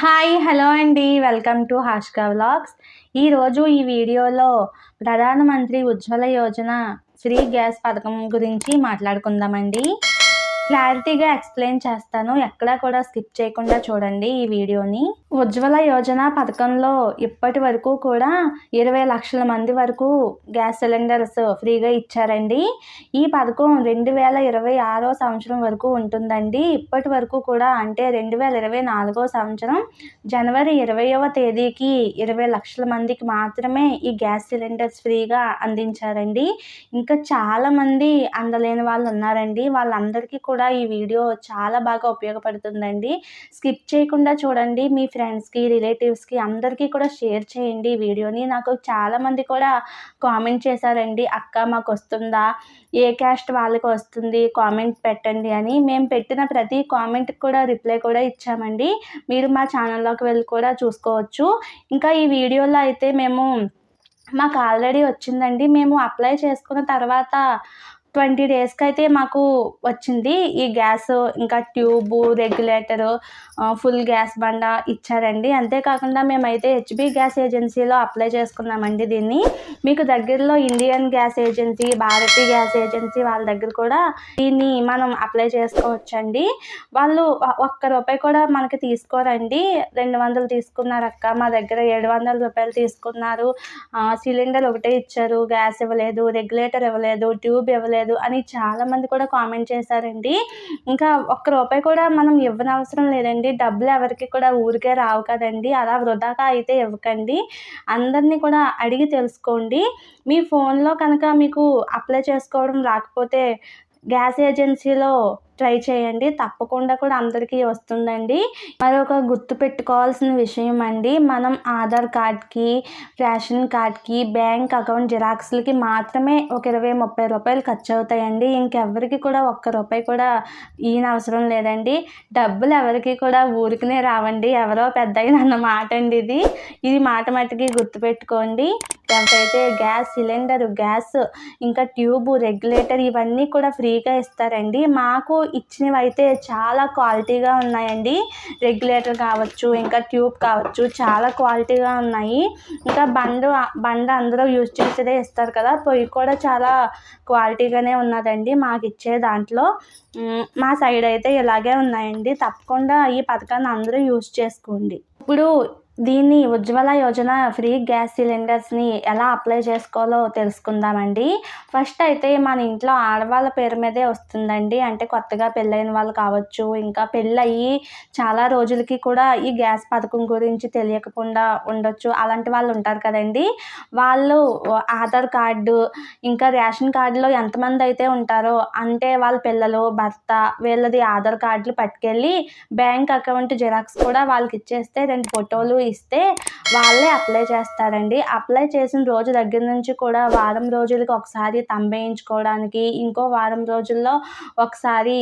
Hi hello అండి. Welcome to Hashka vlogs. ఈరోజు ఈ వీడియోలో ప్రధానమంత్రి ఉజ్వల యోజన ఫ్రీ గ్యాస్ పథకం గురించి మాట్లాడుకుందామండి. క్లారిటీగా ఎక్స్ప్లెయిన్ చేస్తాను. ఎక్కడా కూడా స్కిప్ చేయకుండా చూడండి ఈ వీడియోని. ఉజ్వల యోజన పథకంలో ఇప్పటి వరకు కూడా ఇరవై లక్షల మంది వరకు గ్యాస్ సిలిండర్స్ ఫ్రీగా ఇచ్చారండి. ఈ పథకం రెండు వేల ఇరవై ఆరో సంవత్సరం వరకు ఉంటుందండి. ఇప్పటి వరకు కూడా అంటే రెండు వేల ఇరవై నాలుగో సంవత్సరం జనవరి ఇరవయవ తేదీకి ఇరవై లక్షల మందికి మాత్రమే ఈ గ్యాస్ సిలిండర్స్ ఫ్రీగా అందించారండి. ఇంకా చాలామంది అందలేని వాళ్ళు ఉన్నారండి. వాళ్ళందరికీ కూడా కూడా ఈ వీడియో చాలా బాగా ఉపయోగపడుతుందండి. స్కిప్ చేయకుండా చూడండి మీ ఫ్రెండ్స్కి రిలేటివ్స్కి అందరికీ కూడా షేర్ చేయండి ఈ వీడియోని. నాకు చాలామంది కూడా కామెంట్ చేశారండి అక్క మాకు వస్తుందా? ఏ క్యాస్ట్ వాళ్ళకి వస్తుంది? కామెంట్ పెట్టండి అని. మేము పెట్టిన ప్రతి కామెంట్కి కూడా రిప్లై కూడా ఇచ్చామండి. మీరు మా ఛానల్లోకి వెళ్ళి కూడా చూసుకోవచ్చు. ఇంకా ఈ వీడియోలో అయితే మేము మాకు ఆల్రెడీ వచ్చిందండి. మేము అప్లై చేసుకున్న తర్వాత ట్వంటీ డేస్కి అయితే మాకు వచ్చింది. ఈ గ్యాస్ ఇంకా ట్యూబు రెగ్యులేటరు ఫుల్ గ్యాస్ బండ ఇచ్చారండి. అంతేకాకుండా మేమైతే హెచ్పి గ్యాస్ ఏజెన్సీలో అప్లై చేసుకున్నామండి దీన్ని. మీకు దగ్గరలో Indian gas agency Bharati gas agency వాళ్ళ దగ్గర కూడా దీన్ని మనం అప్లై చేసుకోవచ్చండి. వాళ్ళు ఒక్క రూపాయి కూడా మనకి తీసుకోరండి. రెండు వందలు తీసుకున్నారు అక్క. మా దగ్గర ఏడు వందల రూపాయలు తీసుకున్నారు. సిలిండర్ ఒకటే ఇచ్చారు. గ్యాస్ ఇవ్వలేదు రెగ్యులేటర్ ఇవ్వలేదు ట్యూబ్ ఇవ్వలేదు. లేదు అని చాలామంది కూడా కామెంట్ చేశారండి. ఇంకా ఒక్క రూపాయి కూడా మనం ఇవ్వనవసరం లేదండి. డబ్బులు ఎవరికి కూడా ఊరికే రావు కదండి. అలా వృధాగా అయితే ఇవ్వకండి. అందరినీ కూడా అడిగి తెలుసుకోండి. మీ ఫోన్లో కనుక మీకు అప్లై చేసుకోవడం రాకపోతే గ్యాస్ ఏజెన్సీలో ట్రై చేయండి. తప్పకుండా కూడా అందరికీ వస్తుందండి. మరొక గుర్తు పెట్టుకోవాల్సిన విషయం అండి. మనం ఆధార్ కార్డ్కి రేషన్ కార్డ్కి బ్యాంక్ అకౌంట్ జిరాక్స్లకి మాత్రమే ఒక ఇరవై ముప్పై రూపాయలు ఖర్చు అవుతాయండి ఇంకెవరికి కూడా ఒక్క రూపాయి కూడా ఈయన అవసరం లేదండి. డబ్బులు ఎవరికి కూడా ఊరికనే రావండి. ఎవరో పెద్ద అన్న మాట అండి ఇది. ఇది మాట మటుకి గుర్తుపెట్టుకోండి ఎవరైతే గ్యాస్ సిలిండర్ గ్యాస్ ఇంకా ట్యూబ్ రెగ్యులేటర్ ఇవన్నీ కూడా ఫ్రీగా ఇస్తారండి. మాకు ఇచ్చినవి అయితే చాలా క్వాలిటీగా ఉన్నాయండి. రెగ్యులేటర్ కావచ్చు ఇంకా ట్యూబ్ కావచ్చు చాలా క్వాలిటీగా ఉన్నాయి. ఇంకా బండ బండ అందరూ యూజ్ చేసేదే ఇస్తారు కదా. పొయ్యి కూడా చాలా క్వాలిటీగానే ఉన్నదండి మాకు ఇచ్చే దాంట్లో. మా సైడ్ అయితే ఇలాగే ఉన్నాయండి. తప్పకుండా ఈ పథకాన్ని అందరూ యూజ్ చేసుకోండి. ఇప్పుడు దీన్ని ఉజ్వల యోజన ఫ్రీ గ్యాస్ సిలిండర్స్ని ఎలా అప్లై చేసుకోవాలో తెలుసుకుందామండి. ఫస్ట్ అయితే మన ఇంట్లో ఆడవాళ్ళ పేరు మీదే వస్తుందండి. అంటే కొత్తగా పెళ్ళైన వాళ్ళు కావచ్చు ఇంకా పెళ్ళయి చాలా రోజులకి కూడా ఈ గ్యాస్ పథకం గురించి తెలియకుండా ఉండొచ్చు. అలాంటి వాళ్ళు ఉంటారు కదండి. వాళ్ళు ఆధార్ కార్డు ఇంకా రేషన్ కార్డులో ఎంతమంది అయితే ఉంటారో అంటే వాళ్ళ పిల్లలు భర్త వీళ్ళది ఆధార్ కార్డులు పట్టుకెళ్ళి బ్యాంక్ అకౌంట్ జిరాక్స్ కూడా వాళ్ళకి ఇచ్చేస్తే రెండు ఫోటోలు ఇస్తే వాళ్ళే అప్లై చేస్తారండి. అప్లై చేసిన రోజు దగ్గర నుంచి కూడా వారం రోజులకి ఒకసారి తంబేయించుకోవడానికి ఇంకో వారం రోజుల్లో ఒకసారి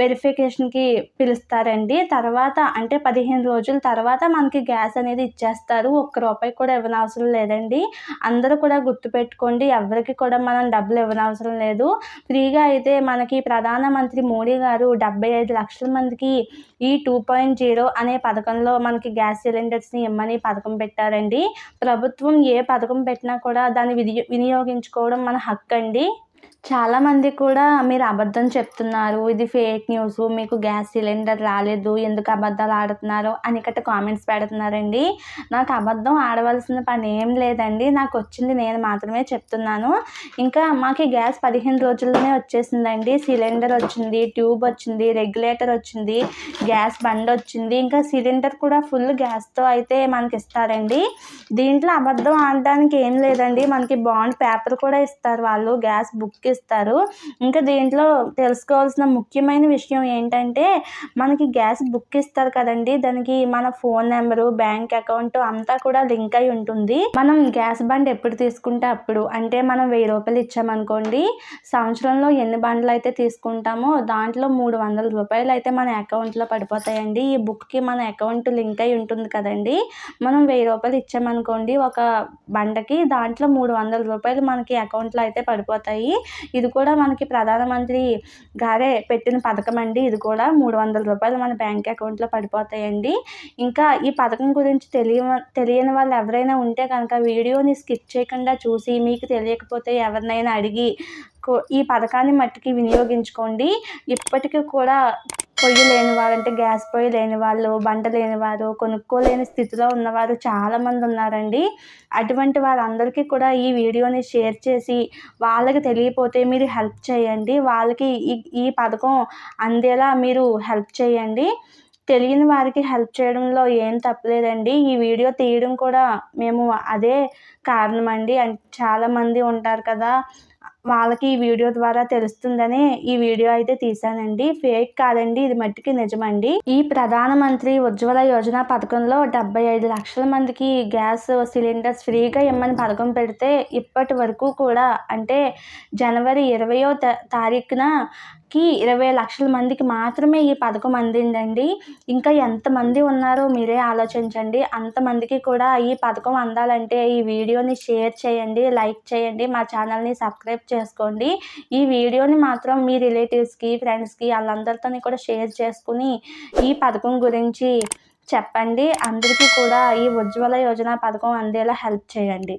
వెరిఫికేషన్కి పిలుస్తారండి. తర్వాత అంటే పదిహేను రోజుల తర్వాత మనకి గ్యాస్ అనేది ఇచ్చేస్తారు. ఒక్క రూపాయి కూడా ఇవ్వనవసరం లేదండి. అందరూ కూడా గుర్తుపెట్టుకోండి ఎవరికి కూడా మనం డబ్బులు ఇవ్వనవసరం లేదు. ఫ్రీగా అయితే మనకి ప్రధానమంత్రి మోడీ గారు డెబ్బై ఐదు లక్షల మందికి ఈ టూ పాయింట్ జీరో అనే పథకంలో మనకి గ్యాస్ సిలిండర్ సిలిండర్స్ని ఇమ్మని పథకం పెట్టారండి. ప్రభుత్వం ఏ పథకం పెట్టినా కూడా దాన్ని వినియోగించుకోవడం మన హక్కు అండి చాలామంది కూడా మీరు అబద్ధం చెప్తున్నారు ఇది ఫేక్ న్యూస్ మీకు గ్యాస్ సిలిండర్ రాలేదు ఎందుకు అబద్ధాలు ఆడుతున్నారు అని కట్ట కామెంట్స్ పెడుతున్నారండి. నాకు అబద్ధం ఆడవలసిన పని ఏం లేదండి నాకు వచ్చింది నేను మాత్రమే చెప్తున్నాను. ఇంకా మాకు గ్యాస్ పదిహేను రోజుల్లోనే వచ్చేసిందండి. సిలిండర్ వచ్చింది ట్యూబ్ వచ్చింది రెగ్యులేటర్ వచ్చింది గ్యాస్ బండ్ వచ్చింది. ఇంకా సిలిండర్ కూడా ఫుల్ గ్యాస్తో అయితే మనకి ఇస్తారండి. దీంట్లో అబద్ధం ఆడడానికి ఏం లేదండి మనకి బాండ్ పేపర్ కూడా ఇస్తారు వాళ్ళు గ్యాస్ బుక్ ఇస్తారు. ఇంకా దీంట్లో తెలుసుకోవాల్సిన ముఖ్యమైన విషయం ఏంటంటే మనకి గ్యాస్ బుక్ ఇస్తారు కదండి. దానికి మన ఫోన్ నెంబరు బ్యాంక్ అకౌంట్ అంతా కూడా లింక్ అయి ఉంటుంది. మనం గ్యాస్ బండ్ ఎప్పుడు తీసుకుంటే అప్పుడు అంటే మనం వెయ్యి రూపాయలు ఇచ్చామనుకోండి సంవత్సరంలో ఎన్ని బండ్లు అయితే తీసుకుంటామో దాంట్లో మూడు వందల రూపాయలు అయితే మన అకౌంట్లో పడిపోతాయండి. ఈ బుక్కి మన అకౌంట్ లింక్ అయి ఉంటుంది కదండి. మనం వెయ్యి రూపాయలు ఇచ్చామనుకోండి ఒక బండకి దాంట్లో మూడు వందల రూపాయలు మనకి అకౌంట్లో అయితే పడిపోతాయి. ఇది కూడా మనకి ప్రధానమంత్రి గారే పెట్టిన పథకం అండి. ఇది కూడా మూడు వందల రూపాయలు మన బ్యాంక్ అకౌంట్లో పడిపోతాయండి. ఇంకా ఈ పథకం గురించి తెలియ తెలియని వాళ్ళు ఎవరైనా ఉంటే కనుక వీడియోని స్కిప్ చేయకుండా చూసి మీకు తెలియకపోతే ఎవరినైనా అడిగి కో- ఈ పథకాన్ని మట్టికి వినియోగించుకోండి. ఇప్పటికీ కూడా పొయ్యి లేని వారు అంటే గ్యాస్ పొయ్యి లేని వాళ్ళు బండ లేని వారు కొనుక్కోలేని స్థితిలో ఉన్నవారు చాలామంది ఉన్నారండి. అటువంటి వారందరికీ కూడా ఈ వీడియోని షేర్ చేసి వాళ్ళకి తెలియపోతే మీరు హెల్ప్ చేయండి. వాళ్ళకి ఈ ఈ పథకం అందేలా మీరు హెల్ప్ చేయండి. తెలియని వారికి హెల్ప్ చేయడంలో ఏం తప్పలేదండి. ఈ వీడియో తీయడం కూడా మేము అదే కారణం అండి చాలామంది ఉంటారు కదా వాళ్ళకి ఈ వీడియో ద్వారా తెలుస్తుందని ఈ వీడియో అయితే తీసానండి ఫేక్ కాదండి ఇది మట్టికి నిజమండి. ఈ ప్రధానమంత్రి ఉజ్వల యోజన పథకంలో డెబ్బై ఐదు లక్షల మందికి గ్యాస్ సిలిండర్స్ ఫ్రీగా ఇమ్మని పథకం పెడితే ఇప్పటి వరకు కూడా అంటే జనవరి ఇరవయో తారీఖున కి ఇరవై లక్షల మందికి మాత్రమే ఈ పథకం అందిందండి. ఇంకా ఎంతమంది ఉన్నారో మీరే ఆలోచించండి. అంతమందికి కూడా ఈ పథకం అందాలంటే ఈ వీడియోని షేర్ చేయండి లైక్ చేయండి మా ఛానల్ని సబ్స్క్రైబ్ చేసుకోండి. ఈ వీడియోని మాత్రం మీ రిలేటివ్స్కి ఫ్రెండ్స్కి వాళ్ళందరితోని కూడా షేర్ చేసుకుని ఈ పథకం గురించి చెప్పండి. అందరికీ కూడా ఈ ఉజ్వల యోజన పథకం అందేలా హెల్ప్ చేయండి.